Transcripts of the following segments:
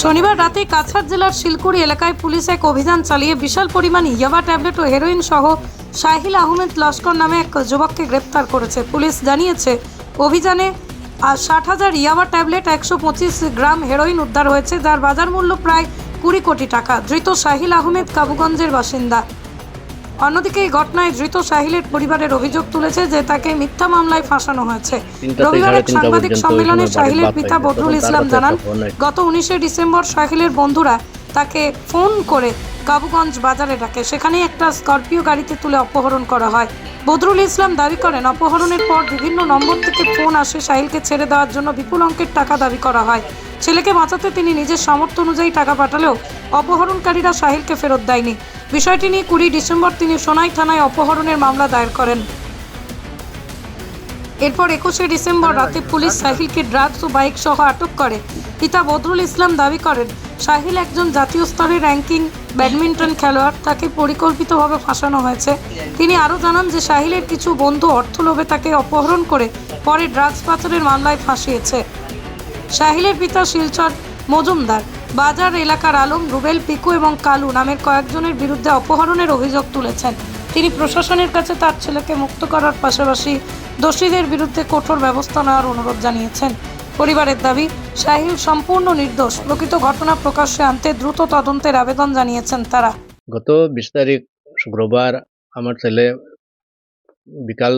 শনিবার রাতে কাছাড় জেলার শিলকুড়ি এলাকায় পুলিশ এক অভিযান চালিয়ে বিশাল পরিমাণ ইয়াবা ট্যাবলেট ও হেরোইন সহ শাহিল আহমেদ লস্কর নামে এক যুবককে গ্রেপ্তার করেছে। পুলিশ জানিয়েছে, অভিযানে ষাট হাজার ইয়াবা ট্যাবলেট, একশো পঁচিশ গ্রাম হেরোইন উদ্ধার হয়েছে, যার বাজার মূল্য প্রায় কুড়ি কোটি টাকা। ধৃত শাহিল আহমেদ, কাবুগঞ্জের বাসিন্দা। অন্যদিকে এই ঘটনায় ধৃত সাহিলের পরিবারের অভিযোগ তুলেছে যে তাকে মিথ্যা মামলায় ফাঁসানো হয়েছে রবিবারের রবিবার এক সাংবাদিক সম্মেলনে সাহিলের পিতা বদরুল ইসলাম জানান। গত উনিশে ডিসেম্বর সাহিলের বন্ধুরা তাকে ফোন করে কাবুগঞ্জ বাজারে ডাকে। সেখানে একটা স্করপিও গাড়িতে তুলে অপহরণ করা হয়। বদরুল ইসলাম দাবি করেন, অপহরণের পর বিভিন্ন নম্বর থেকে ফোন আসে সাহিলকে ছেড়ে দেওয়ার জন্য বিপুল অঙ্কের টাকা দাবি করা হয়। ছেলেকে বাঁচাতে তিনি নিজের সামর্থ্য অনুযায়ী টাকা পাঠালেও অপহরণকারীরা সাহিলকে ফেরত দেয়নি। বিষয়টি নিয়ে কুড়ি ডিসেম্বর তিনি সোনাই থানায় অপহরণের মামলা দায়ের করেন। এরপর একুশে ডিসেম্বর রাতে পুলিশ সাহিলকে ড্রাগস ও বাইক সহ আটক করে। পিতা বদরুল ইসলাম দাবি করেন সাহিল একজন জাতীয় স্তরের র্যাঙ্কিং ব্যাডমিন্টন খেলোয়াড়। তাকে পরিকল্পিতভাবে ফাঁসানো হয়েছে। তিনি আরও জানান যে সাহিলের কিছু বন্ধু অর্থ লোভে তাকে অপহরণ করে পরে ড্রাগস পাচারের মামলায় ফাঁসিয়েছে। সাহিলের পিতা শিলচর মজুমদার। বাজার এলাকার আলম, রুবেল, পিকু এবং কালু নামের কয়েকজনের বিরুদ্ধে অপহরণের অভিযোগ তুলেছেন। তিনি প্রশাসনের কাছে তার ছেলেকে মুক্ত করার পাশাপাশি দোষীদের বিরুদ্ধে কঠোর ব্যবস্থা নেওয়ার অনুরোধ জানিয়েছেন। পরিবারের দাবি সাহিল সম্পূর্ণ নির্দোষ। প্রকৃত ঘটনা প্রকাশ্যে আনতে দ্রুত তদন্তের আবেদন জানিয়েছেন তারা। গত বিশ তারিখ শুক্রবার আমার ছেলে বিকাল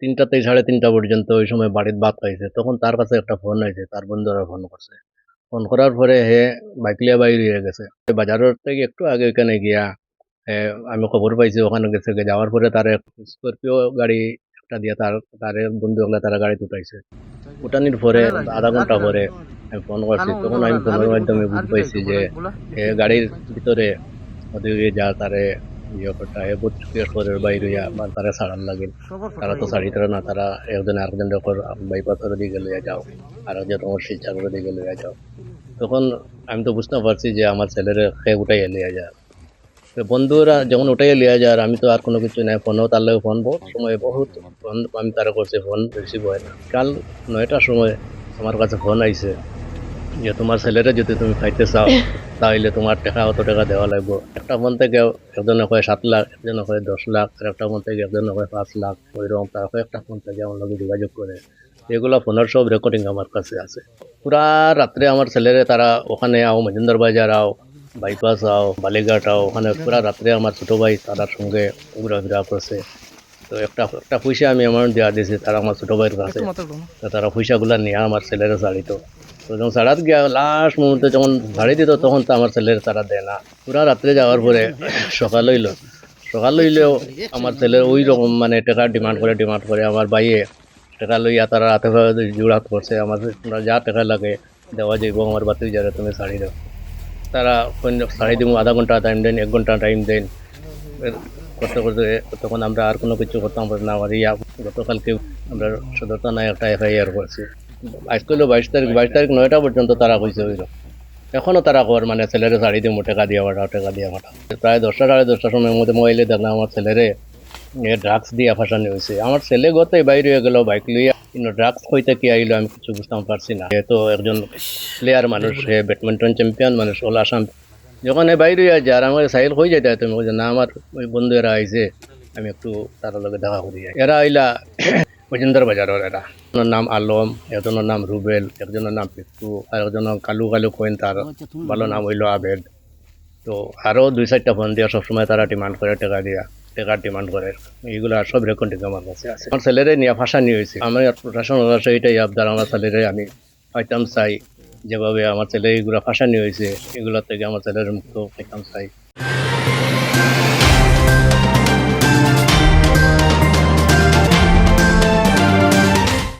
তিনটা থেকে সাড়ে তিনটা পর্যন্ত ওই সময় বাড়িতে ভাত পাইছে। তখন তার কাছে একটা ফোন আইছে, তার বন্ধুরা ফোন করছে। ফোন করার পরে হে বাইক লিয়ে বাইরে হয়ে গেছে। বাজারের থেকে একটু আগে ওইখানে গিয়া আমি খবর পাইছি ওখানে গেছে। যাওয়ার পরে তার স্করপিও গাড়ি একটা দিয়ে তার তার বন্ধু তারা গাড়ি উঠাইছে উঠানির পরে আধা ঘণ্টা পরে আমি ফোন করছি। তখন আমি ফোনের মাধ্যমে বুঝতে পাইছি যে এ গাড়ির ভিতরে ওদিকে যা তারে ইয়ে করতে হয় বহুত করে বাইরে হইয়া বা তারা ছাড়ার লাগে। তারা তো ছাড়ি তারা না তারা একজন আরেকজন যখন বাইপাসের দিকে লইয়া যাও আর যে তোমার শিলচারের দিকে লইয়া যাও। তখন আমি তো বুঝতে পারছি যে আমার ছেলের উঠাইয়া লিয়া যায় তো বন্ধুরা যেমন ওটাই লিয়া যায় আর আমি তো আর কোনো কিছু নাই ফোনও তার লাগে ফোন বহুত সময় বহুত ফোন আমি তারা করছি ফোন রিসিভ হয় না। কাল নয়টার সময় আমার কাছে ফোন আইছে যে তোমার ছেলেরা যদি তুমি খাইতে চাও তাহলে তোমার টাকা অত টাকা দেওয়া লাগবে। একটা ফোন থেকে একজনে কয় সাত লাখ একজনে কয় দশ লাখ আর একটা ফোন থেকে একজনে কয় পাঁচ লাখ ওইরকম তারপর একটা ফোন থেকে আমার লগে যোগাযোগ করে। এগুলো ফোনের সব রেকর্ডিং আমার কাছে আছে। পুরা রাত্রে আমার ছেলেরে তারা ওখানে আও মজুমদার বাজার আও বাইপাস আও বালিঘাট আও ওখানে পুরা রাত্রে আমার ছোটো ভাই তারার সঙ্গে ঘোরাফেরা করছে। তো একটা একটা পয়সা আমি অ্যামাউন্ট দেওয়া দিয়েছি তারা আমার ছোটো ভাইয়ের কাছে। তো তারা পয়সাগুলো নিয়ে আমার ছেলেরা ছাড়িত তো যখন ছাড়াত গিয়া লাস্ট মুহূর্তে যখন ছাড়ি দিত তখন তো আমার ছেলের তারা দেয় না। পুরা রাত্রে যাওয়ার পরে সকাল হইল। সকাল হইলেও আমার ছেলের ওই রকম মানে টাকা ডিমান্ড করে ডিমান্ড করে আমার বাইয়ে টাকা লইয়া তারা রাতে জোড়াত করছে। আমার তোমরা যা টাকা লাগে দেওয়া যাইব আমার বাতি যারা তুমি শাড়ি দাও। তারা শাড়ি দিব, আধা ঘণ্টা টাইম দেন, এক ঘণ্টা টাইম দেন। এর করতে তখন আমরা আর কোনো কিছু করতাম না আমার ইয়া গতকালকে আমরা সদর থানায় একটা এফআইআর করছি। আজকাল বাইশ তারিখ বাইশ তারিখ নয়টা পর্যন্ত তারা কইছে ওই এখনও তারা কর মানে ছেলেরে শাড়ি দিয়ে টাকা দিয়ে পাঠাও টাকা দিয়ে পাঠাও প্রায় দশটা, সাড়ে দশটার সময় মধ্যে মোবাইলে দেখলাম আমার ছেলেরে ড্রাগস দিয়ে ফাঁসানি হয়েছে আমার ছেলে গতই বাইরে হয়ে গেল বাইক লইয়া। কিন্তু ড্রাগস হইতে কি আইলো আমি কিছু বুঝতাম পারছি না। তো একজন প্লেয়ার মানুষ হে ব্যাডমিন্টন চ্যাম্পিয়ন মানুষ ওল আসাম যখন বাইরে যায় আর আমার সাইল হয়ে যেতে তুমি বলছে না আমার ওই বন্ধু এরা আইছে আমি একটু তার লগে দেখা করি এরা আইলা মজুমদার বাজারের এরা। একজনের নাম আলম একজনের নাম রুবেল একজনের নাম পিকু আর একজনের কালু কালু কইন তার ভালো নাম হইল আবেদ। তো আরও দুই চারটা ফোন দিয়া সবসময় তারা ডিমান্ড করে টাকা দিয়া। টাকার ডিমান্ড করে। এইগুলো আর সব রেকর্ডিং আমার কাছে। আছে। আমার ছেলেরে নিয়ে ভাষা নিয়ে হয়েছে। আমার প্রশাসন এটাই আবদার আমার ছেলেরে আমি আইটাম চাই। যেভাবে আমার ছেলে এইগুলো ভাষা নিয়ে হয়েছে এগুলোর থেকে আমার ছেলের মুক্ত আইটাম চাই।